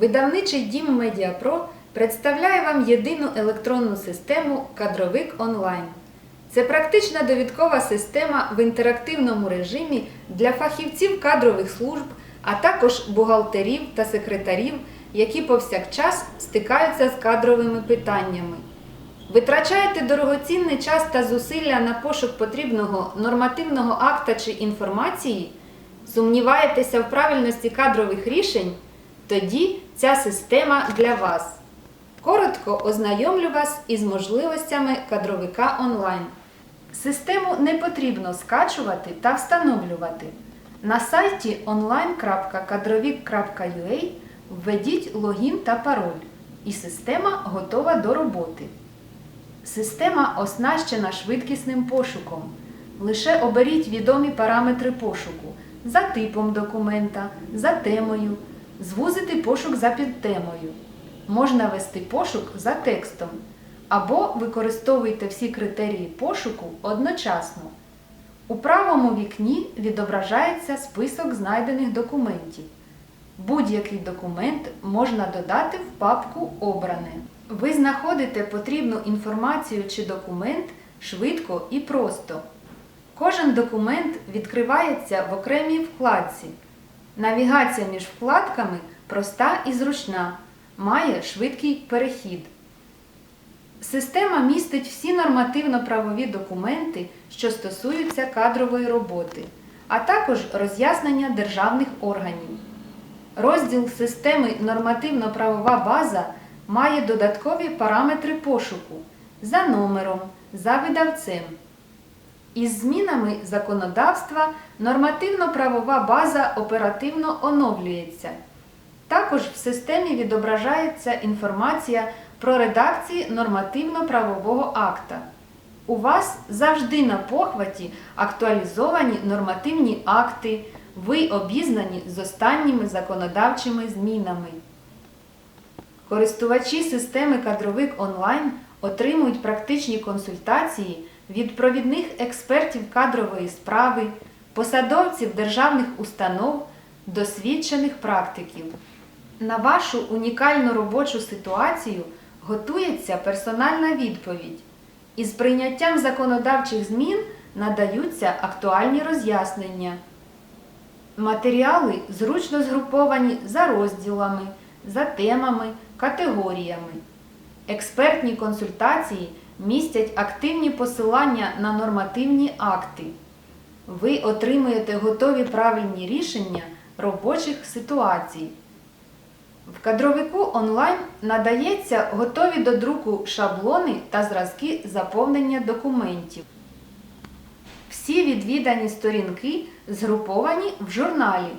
Видавничий дім Медіапро представляє вам єдину електронну систему Кадровик онлайн. Це практична довідкова система в інтерактивному режимі для фахівців кадрових служб, а також бухгалтерів та секретарів, які повсякчас стикаються з кадровими питаннями. Витрачаєте дорогоцінний час та зусилля на пошук потрібного нормативного акта чи інформації? Сумніваєтеся в правильності кадрових рішень? Тоді ця система для вас. Коротко ознайомлю вас із можливостями кадровика онлайн. Систему не потрібно скачувати та встановлювати. На сайті online.kadrovik.ua введіть логін та пароль, і система готова до роботи. Система оснащена швидкісним пошуком. Лише оберіть відомі параметри пошуку за типом документа, за темою, звузити пошук за підтемою. Можна вести пошук за текстом або використовуйте всі критерії пошуку одночасно. У правому вікні відображається список знайдених документів. Будь-який документ можна додати в папку Обране. Ви знаходите потрібну інформацію чи документ швидко і просто. Кожен документ відкривається в окремій вкладці. Навігація між вкладками проста і зручна, має швидкий перехід. Система містить всі нормативно-правові документи, що стосуються кадрової роботи, а також роз'яснення державних органів. Розділ системи Нормативно-правова база має додаткові параметри пошуку за номером, за видавцем. Із змінами законодавства нормативно-правова база оперативно оновлюється. Також в системі відображається інформація про редакції нормативно-правового акта. У вас завжди на похваті актуалізовані нормативні акти, ви обізнані з останніми законодавчими змінами. Користувачі системи Кадровик онлайн отримують практичні консультації від провідних експертів кадрової справи, посадовців державних установ, досвідчених практиків. На вашу унікальну робочу ситуацію готується персональна відповідь. Із прийняттям законодавчих змін надаються актуальні роз'яснення. Матеріали зручно згруповані за розділами, за темами, категоріями. Експертні консультації містять активні посилання на нормативні акти. Ви отримуєте готові правильні рішення робочих ситуацій. В кадровику онлайн надається готові до друку шаблони та зразки заповнення документів. Всі відвідані сторінки згруповані в журналі.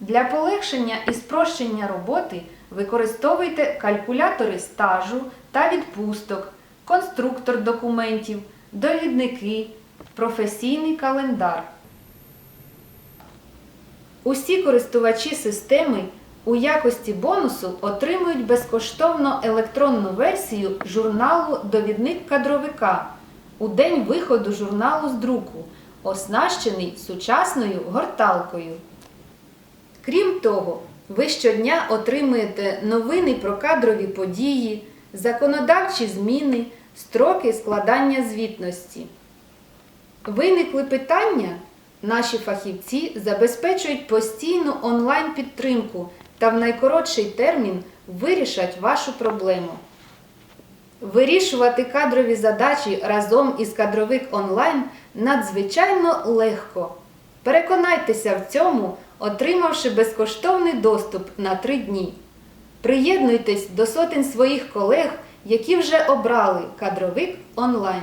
Для полегшення і спрощення роботи використовуйте калькулятори стажу та відпусток, конструктор документів, довідники, професійний календар. Усі користувачі системи у якості бонусу отримують безкоштовно електронну версію журналу Довідник кадровика у день виходу журналу з друку, оснащений сучасною горталкою. Крім того, ви щодня отримуєте новини про кадрові події, законодавчі зміни, строки складання звітності. Виникли питання? Наші фахівці забезпечують постійну онлайн-підтримку та в найкоротший термін вирішать вашу проблему. Вирішувати кадрові задачі разом із кадровик онлайн надзвичайно легко. Переконайтеся в цьому, отримавши безкоштовний доступ на 3 дні. Приєднуйтесь до сотень своїх колег, які вже обрали кадровик онлайн.